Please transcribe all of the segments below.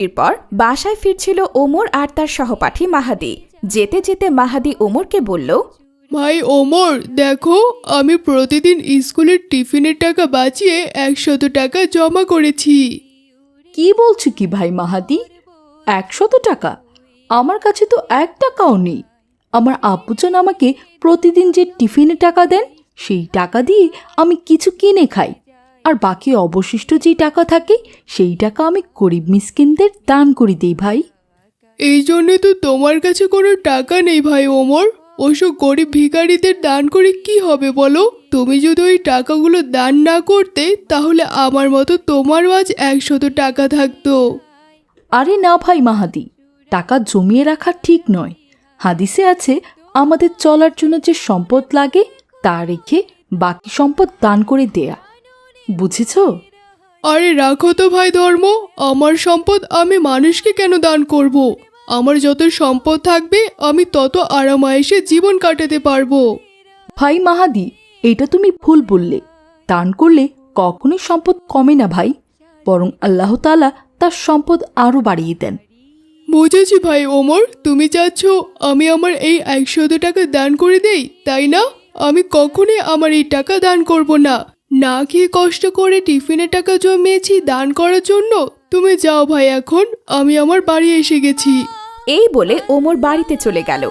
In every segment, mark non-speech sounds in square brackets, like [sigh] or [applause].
এরপর বাসায় ফিরছিল ওমর আর তার সহপাঠী মাহাদি। যেতে যেতে মাহাদি ওমরকে বলল ভাই ওমর দেখো আমি প্রতিদিন স্কুলের টিফিনের টাকা বাঁচিয়ে একশত টাকা জমা করেছি। কি বলছো কি ভাই মাহাদি? একশত টাকা? আমার কাছে তো এক টাকাও নেই। আমার আব্বুজান আমাকে প্রতিদিন যে টিফিনে টাকা দেন সেই টাকা দিয়ে আমি কিছু কিনে খাই। আর বাকি অবশিষ্ট যে টাকা থাকে সেই টাকা আমি গরিব মিসকিনদের দান করে দিই ভাই। এই জন্যে তো তোমার কাছে কোনো টাকা নেই ভাই ওমর। ওসব গরিব ভিখারিদের দান করে কি হবে বলো? তুমি যদি ওই টাকাগুলো দান না করতে তাহলে আমার মতো তোমারও আজ একশত টাকা থাকতো। আরে না ভাই মাহাদি টাকা জমিয়ে রাখা ঠিক নয়। হাদিসে আছে আমাদের চলার জন্য যে সম্পদ লাগে তা রেখে বাকি সম্পদ দান করে দেয়া। বুঝেছ? আরে রাখো তো ভাই ধর্ম আমার সম্পদ আমি মানুষকে কেন দান করব। আমার যত সম্পদ থাকবে আমি তত আরামায়েসে জীবন কাটাতে পারব। ভাই মাহাদি এটা তুমি ভুল বললে। দান করলে কখনোই সম্পদ কমে না ভাই বরং আল্লাহ তাআলা তার সম্পদ আরও বাড়িয়ে দেন। বুঝেছি ভাই ওমর তুমি চাচ্ছ আমি আমার এই একশত টাকা দান করে দেই তাই না? আমি কখনোই আমার এই টাকা দান করব না। না খেয়ে কষ্ট করে টিফিনে টাকা জমিয়েছি দান করার জন্য? তুমি যাও ভাই এখন আমি আমার বাড়ি এসে গেছি। এই বলে ওমর বাড়িতে চলে গেল।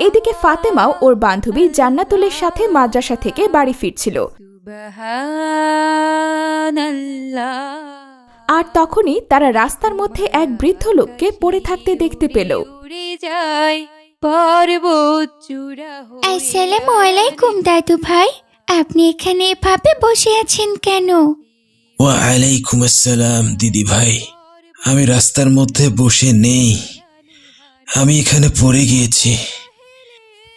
এদিকে ফাতেমাও ওর বান্ধবী জান্নাতুলের সাথে মাদ্রাসা থেকে বাড়ি ফিরছিল। আর তখনই তারা রাস্তার মধ্যে এক বৃদ্ধ লোককে পড়ে থাকতে দেখতে পেল। আসসালামু আলাইকুম দাদু ভাই। আপনি এখানে এভাবে বসে আছেন কেন? ওয়ালাইকুম আসসালাম দিদি ভাই। আমি রাস্তার মধ্যে বসে নেই। আমি এখানে পড়ে গিয়েছি।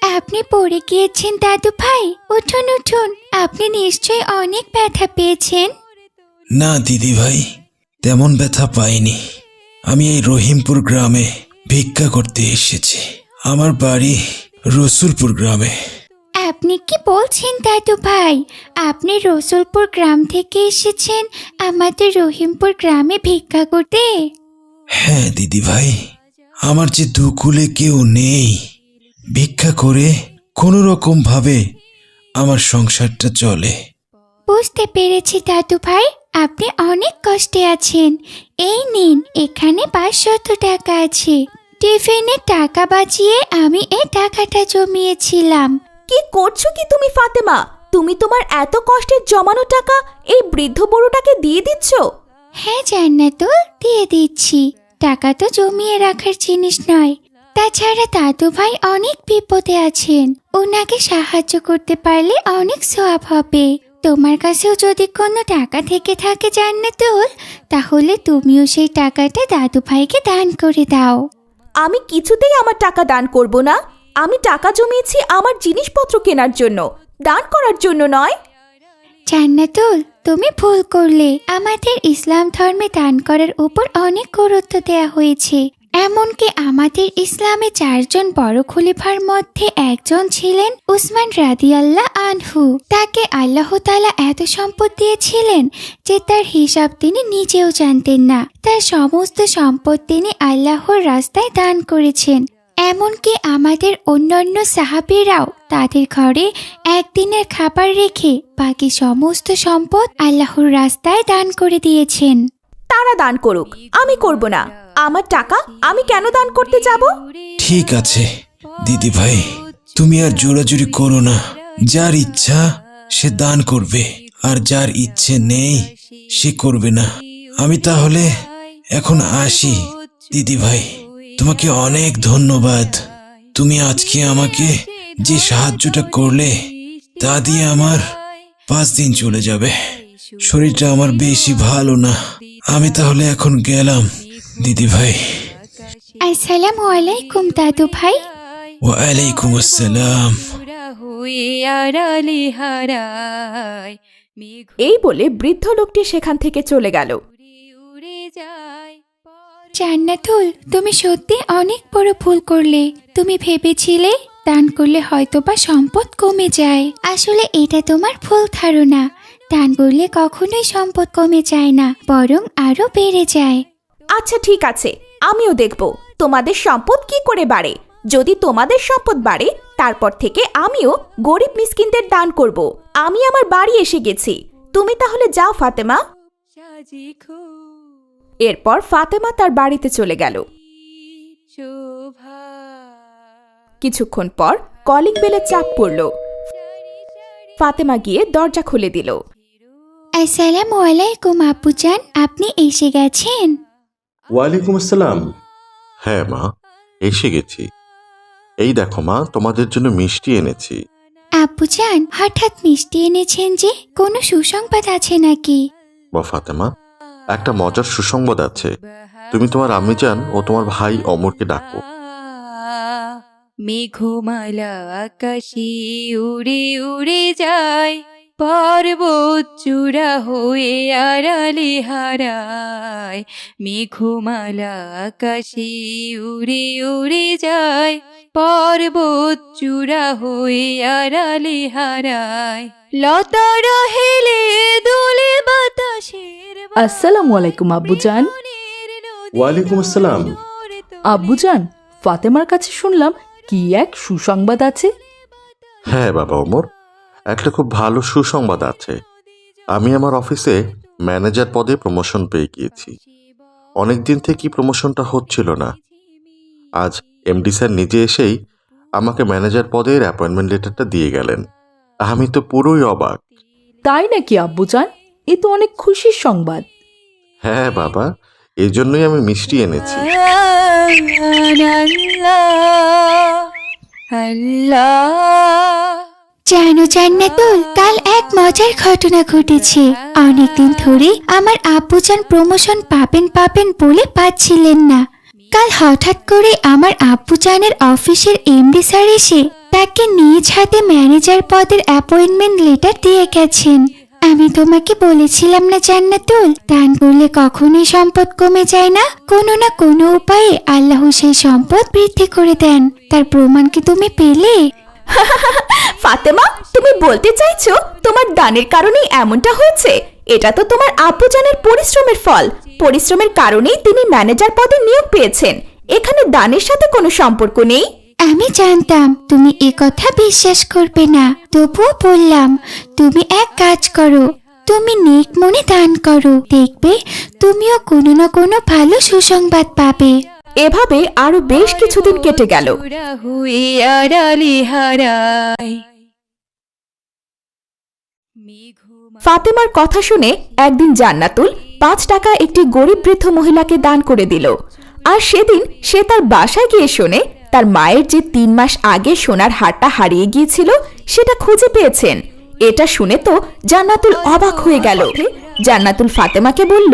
আপনি পড়ে গিয়েছেন দাদু ভাই? উঠুন উঠুন। আপনি নিশ্চয়ই অনেক ব্যথা পেয়েছেন। না দিদি ভাই তেমন ব্যথা পাইনি। আমি এই রহিমপুর গ্রামে ভিক্ষা করতে এসেছি। আমার বাড়ি রসুলপুর গ্রামে। আপনি কি বলছেন দাদু ভাই? আপনি রসুলপুর গ্রাম থেকে এসেছেন আমাদের রহিমপুর গ্রামে ভিক্ষা করতে? হ্যাঁ দিদি ভাই। আমার যে দুকুলে কেউ নেই ভিক্ষা করে কোনো রকম ভাবে আমার সংসারটা চলে। বুঝতে পেরেছি দাদু ভাই আপনি অনেক কষ্টে আছেন। এই নিন এখানে পাঁচশত টাকা আছে। টিফিনের টাকা বাঁচিয়ে আমি এই টাকাটা জমিয়েছিলাম। কি করছ কি তুমি ফাতেমা? তুমি তোমার এত কষ্টের জমানো টাকা এই বৃদ্ধ বুড়োটাকে দিয়ে দিচ্ছ? হ্যাঁ জান্নাতুল দিয়ে দিচ্ছি। টাকা তো জমিয়ে রাখার জিনিস নয়। তাছাড়া দাদু ভাই অনেক বিপদে আছেন। ওনাকে সাহায্য করতে পারলে অনেক সোয়াব হবে। তোমার কাছেও যদি কোনো টাকা থেকে থাকে জান্নাতুল তাহলে তুমিও সেই টাকাটা দাদু ভাইকে দান করে দাও। আমি কিছুতেই আমার টাকা দান করব না। আমি টাকা জমিয়েছি আমার জিনিসপত্র কেনার জন্য। দান করার জন্য নয়। জান্নাতুল, তুমি ভুল করলে। আমাদের ইসলাম ধর্মে দান করার উপর অনেক গুরুত্ব দেয়া হয়েছে। এমনকি আমাদের ইসলামে চারজন বড় খলিফার মধ্যে একজন ছিলেন উসমান রাদিয়াল্লাহ আনহু। তাকে আল্লাহ তাআলা এত সম্পদ দিয়েছিলেন যে তার হিসাব তিনি নিজেও জানতেন না। তার সমস্ত সম্পদ তিনি আল্লাহর রাস্তায় দান করেছেন। এমনকি আমাদের অন্যান্য সাহাবিরাও তাদের ঘরে একদিনের খাবার রেখে বাকি সমস্ত সম্পদ আল্লাহর রাস্তায় দান করে দিয়েছেন। তারা দান করুক। আমি করব না। আমার টাকা আমি কেন দান করতে যাব? ঠিক আছে, দিদি ভাই। তুমি আর জোরাজুরি করো না। যার ইচ্ছা, সে দান করবে। আর যার ইচ্ছে নেই, সে করবে না। আমি তাহলে এখন আসি, দিদি ভাই। তোমাকে অনেক ধন্যবাদ। তুমি আজকে আমাকে যে সাহায্যটা করলে, তা দিয়ে আমার পাঁচ দিন চলে যাবে। শরীরটা আমার বেশি ভালো না। আমি তাহলে এখন গেলাম দিদি ভাই। আসসালামু আলাইকুম দাদু ভাই। ওয়ালাইকুম আসসালাম। এই বলে বৃদ্ধ লোকটি সেখান থেকে চলে গেল। জান্নাতুল তুমি সত্যি অনেক বড় ভুল করলে। তুমি ভেবেছিলে দান করলে হয়তোবা সম্পদ কমে যায়। আসলে এটা তোমার ভুল ধারণা। দান করলে কখনোই সম্পদ কমে যায় না, বরং আরও বেড়ে যায়। আচ্ছা ঠিক আছে। আমিও দেখব। তোমাদের সম্পদ কি করে বাড়ে? যদি তোমাদের সম্পদ বাড়ে, তারপর থেকে আমিও গরিব মিসকিনদের দান করব। আমি আমার বাড়ি এসে গেছি। তুমি তাহলে যাও, ফাতেমা। এরপর ফাতেমা তার বাড়িতে চলে গেল। কিছুক্ষণ পর কলিং বেলে চাপ পড়ল। ফাতেমা গিয়ে দরজা খুলে দিল। আসসালামু আলাইকুম আপুজান আপনি এসে গেছেন ওয়ালাইকুম আসসালাম। হ্যাঁ মা এসে গেছি। এই দেখো মা তোমাদের জন্য মিষ্টি এনেছি। আপুজান হঠাৎ মিষ্টি এনেছেন যে কোনো সুসংবাদ আছে নাকি? বা ফাতেমা একটা মজার সুসংবাদ আছে। তুমি তোমার আমি আম্মিজান ও তোমার ভাই অমরকে ডাকো। মেঘমালা আকাশে উড়ে উড়ে যায়। পর্বত চূড়া হয়ে আড়ালে হারায় মেঘমালা আকাশে উড়ে উড়ে যায়। পর্বত চূড়া হয়ে আড়ালে হারায় লতারা হেলে দোলে বাতাসের আসসালামু আলাইকুম আব্বুজান। ওয়ালাইকুম আসসালাম। আব্বুজান ফাতেমার কাছে শুনলাম কি এক সুসংবাদ আছে। হ্যাঁ বাবা অমর একটা খুব ভালো সুসংবাদ আছে। আমি আমার অফিসে ম্যানেজার পদে প্রমোশন পেয়ে গিয়েছি। অনেক দিন থেকেই প্রমোশনটা হচ্ছিল না। আজ এমডি স্যার নিজে এসেই আমাকে ম্যানেজার পদের অ্যাপয়েন্টমেন্ট লেটারটা দিয়ে গেলেন। আমি তো পুরোই অবাক। তাই নাকি আব্বু আব্বুজান? এ তো অনেক খুশির সংবাদ। হ্যাঁ বাবা এই জন্যই আমি মিষ্টি এনেছি। জানো জান্নাতুল, কাল এক মজার ঘটনা ঘটেছে। অনেকদিন ধরে আমার আব্বুজান প্রমোশন পাবেন পাবেন বলে পাচ্ছিলেন না। কাল হঠাৎ করে আমার আব্বুজানের অফিসের এমডি স্যার এসে তাকে নিজ হাতে ম্যানেজার পদের অ্যাপয়েন্টমেন্ট লেটার দিয়ে গেছেন। আমি তোমাকে বলেছিলাম না জান্নাতুল, দান করলে কখনোই সম্পদ কমে যায় না। কোনো না কোনো উপায়ে আল্লাহ সেই সম্পদ বৃদ্ধি করে দেন। তার প্রমাণ কি তুমি পেলে? [laughs] ফাতেমা তুমি বলতে চাইছো তোমার দানের কারণেই এমনটা হয়েছে? এটা তো তোমার আব্বুজানের পরিশ্রমের ফল। পরিশ্রমের কারণেই তিনি ম্যানেজার পদে নিয়োগ পেয়েছেন। এখানে দানের সাথে কোনো সম্পর্ক নেই? আমি জানতাম তুমি এ কথা বিশ্বাস করবে না। তবুও বললাম তুমি এক কাজ করো তুমি নেক মনে দান করো। দেখবে তুমিও কোনো না কোনো ভালো সুসংবাদ পাবে। এভাবে আরও বেশ কিছুদিন কেটে গেল চূড়া হয়ে আড়ালে হারায় মেঘমালা ফাতেমার কথা শুনে একদিন জান্নাতুল পাঁচ টাকা একটি গরিব বৃদ্ধ মহিলাকে দান করে দিল। আর সেদিন সে তার বাসায় গিয়ে শোনে তার মায়ের যে তিন মাস আগে সোনার হারটা হারিয়ে গিয়েছিল, সেটা খুঁজে পেয়েছেন। এটা শুনে তো জান্নাতুল অবাক হয়ে গেল। জান্নাতুল ফাতেমাকে বলল,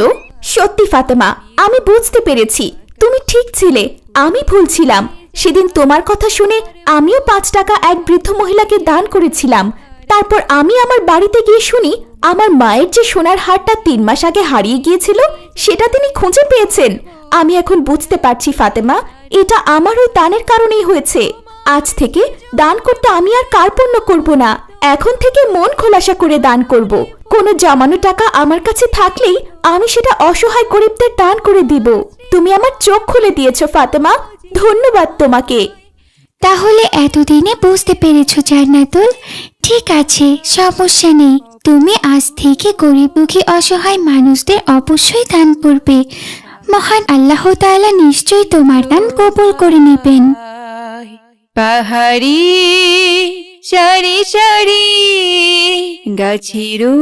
সত্যি ফাতেমা, আমি বুঝতে পেরেছি। তুমি ঠিক ছিলে, আমি ভুল ছিলাম। সেদিন তোমার কথা শুনে আমিও পাঁচ টাকা এক বৃদ্ধ মহিলাকে দান করেছিলাম। তারপর আমি আমার বাড়িতে গিয়ে শুনি, আমার মায়ের যে সোনার হারটা তিন মাস আগে হারিয়ে গিয়েছিল, সেটা তিনি খুঁজে পেয়েছেন। আমি এখন বুঝতে পারছি, ফাতেমা, এটা আমার ওই দানের কারণেই হয়েছে। আজ থেকে দান করতে আমি আর কার্পণ্য করব না। এখন থেকে মন খোলাসা করে দান করব। কোনো জমানো টাকা আমার কাছে থাকলেই আমি সেটা অসহায় গরিবদের দান করে দিব। তুমি আমার চোখ খুলে দিয়েছ, ফাতেমা। ধন্যবাদ তোমাকে। তাহলে এতদিনে বুঝতে পেরেছ, জান্নাতুল। ঠিক আছে, সমস্যা নেই। তুমি আজ থেকে গরিব দুঃখী অসহায় মানুষদের অবশ্যই দান করবে। মহান আল্লাহ তাআলা নিশ্চয়ই তোমার দান কবুল করে নেবেন। পাহাড়ি, সারি সারি গাছেরও